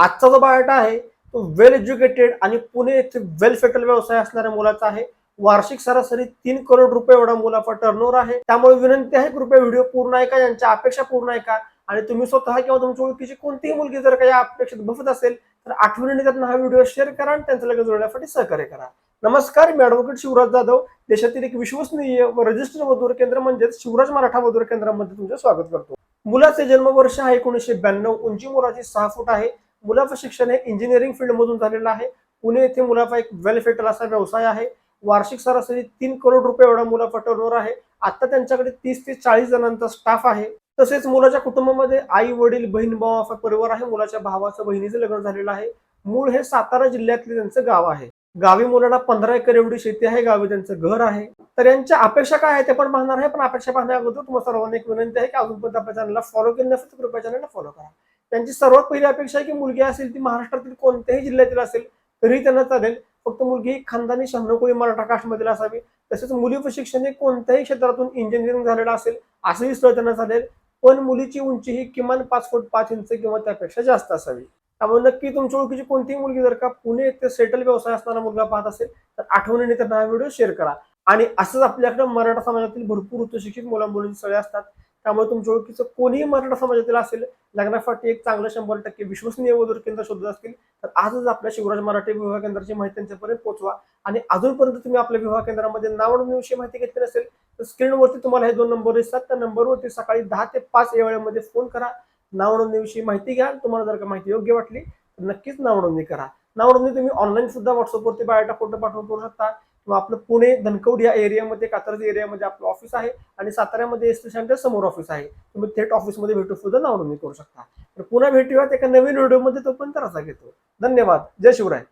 आजचा जो बायोटा आहे तो वेल एज्युकेटेड आणि पुणे येथे वेल सेटल व्यवसाय असणाऱ्या मुलाचा आहे. वार्षिक सरासरी तीन करोड रुपये एवढा मुलाचा टर्नओव्हर आहे. त्यामुळे विनंती आहे कृपया व्हिडिओ पूर्ण ऐका यांच्या अपेक्षा पूर्ण ऐका. आणि तुम्ही स्वतः किंवा तुमच्या ओळखीची कोणतीही मुलगी जर काही अपेक्षित बसत असेल तर आठवणीने त्यांना हा व्हिडिओ शेअर करा आणि त्यांचं लगेच जोडण्यासाठी सहकार्य करा. नमस्कार मी ॲडव्होकेट शिवराज जाधव. देशातील एक विश्वसनीय व रजिस्टर मधुर केंद्र म्हणजेच शिवराज मराठा मधुर केंद्रामध्ये तुमचे स्वागत करतो. मुलाचे जन्मवर्ष आहे एकोणीसशे ब्याण्णव. उंची मुलाची सहा फूट आहे. मुलाचं शिक्षण हे इंजिनिअरिंग फील्ड मधून झालेलं आहे. पुणे येथे मुलाचा एक वेल फेटर असा व्यवसाय आहे. वार्षिक सरासरी तीन करोड रुपये एवढा मुलाचा टर्नओव्हर आहे. आता त्यांच्याकडे तीस ते चाळीस जणांचा स्टाफ आहे. तसेच मुलाच्या कुटुंबामध्ये आई वडील बहीण भाऊ असा परिवार आहे. मुलाच्या भावाचं बहिणीचं लग्न झालेलं आहे. मूळ हे सातारा जिल्ह्यातले त्यांचं गाव आहे. गावी मुलाला पंधरा एकर एवढी शेती आहे. गावी त्यांचं घर आहे. तर यांच्या अपेक्षा काय आहे ते पण पाहणार आहे. पण अपेक्षा पाहण्या अगोदर तुम्हाला सर्वांना एक विनंती आहे की अजूनपर्यंत आपल्या चॅनलला फॉलो केलं नसेल तर कृपया चॅनलला फॉलो करा. त्यांची सर्वात पहिली अपेक्षा आहे की मुलगी असेल ती महाराष्ट्रातील कोणत्याही जिल्ह्यातील असेल तरी त्यांना चालेल. फक्त मुलगी खानदानी शहाण्णव मराठा कास्टमधील असावी. तसेच मुलीचं शिक्षण हे कोणत्याही क्षेत्रातून इंजिनिअरिंग झालेलं असेल असंही स्थळ त्यांना चालेल. पण मुलीची उंची ही किमान पाच फूट पाच इंच किंवा त्यापेक्षा जास्त असावी. त्यामुळे नक्की तुमच्या ओळखीची कोणतीही मुलगी जर का पुणे येथे सेटल व्यवसाय असणारा मुलगा पाहत असेल तर आठवणीने त्यांना हा व्हिडिओ शेअर करा. आणि असंच आपल्याकडे मराठा समाजातील भरपूर उच्चशिक्षित मुला मुलींची सगळे असतात. त्यामुळे तुमच्या ओळखीचं कोणीही मराठा समाजातील असेल लग्नासाठी एक चांगलं शंभर टक्के विश्वसनीय वधूर केंद्र शोधत असतील तर आजच आपल्या शिवराज मराठी विवाह केंद्राची माहिती त्यांच्यापर्यंत पोहोचवा. आणि अजूनपर्यंत तुम्ही आपल्या विवाह केंद्रामध्ये नावडणीविषयी माहिती घेतली नसेल तर स्क्रीनवरती तुम्हाला हे दोन नंबर दिसतात. त्या नंबरवरती सकाळी दहा ते पाच या वेळेमध्ये फोन करा. नावडणीविषयी माहिती घ्या. तुम्हाला जर का माहिती योग्य वाटली तर नक्कीच नावडणी करा. नावडणी तुम्ही ऑनलाईन सुद्धा व्हॉट्सअपवरती बायोटा फोटो पाठवून करू शकता. किंवा आपलं पुणे धनकवडी या एरियामध्ये कात्रज एरियामध्ये आपलं ऑफिस आहे आणि साताऱ्यामध्ये एस टी सेंटर समोर ऑफिस आहे. तुम्ही थेट ऑफिसमध्ये भेटू सुद्धा नाव नोंदणी करू शकता. तर पुन्हा भेटूयात एका नवीन व्हिडिओमध्ये तो पण घेतो. धन्यवाद. जय शिवराय.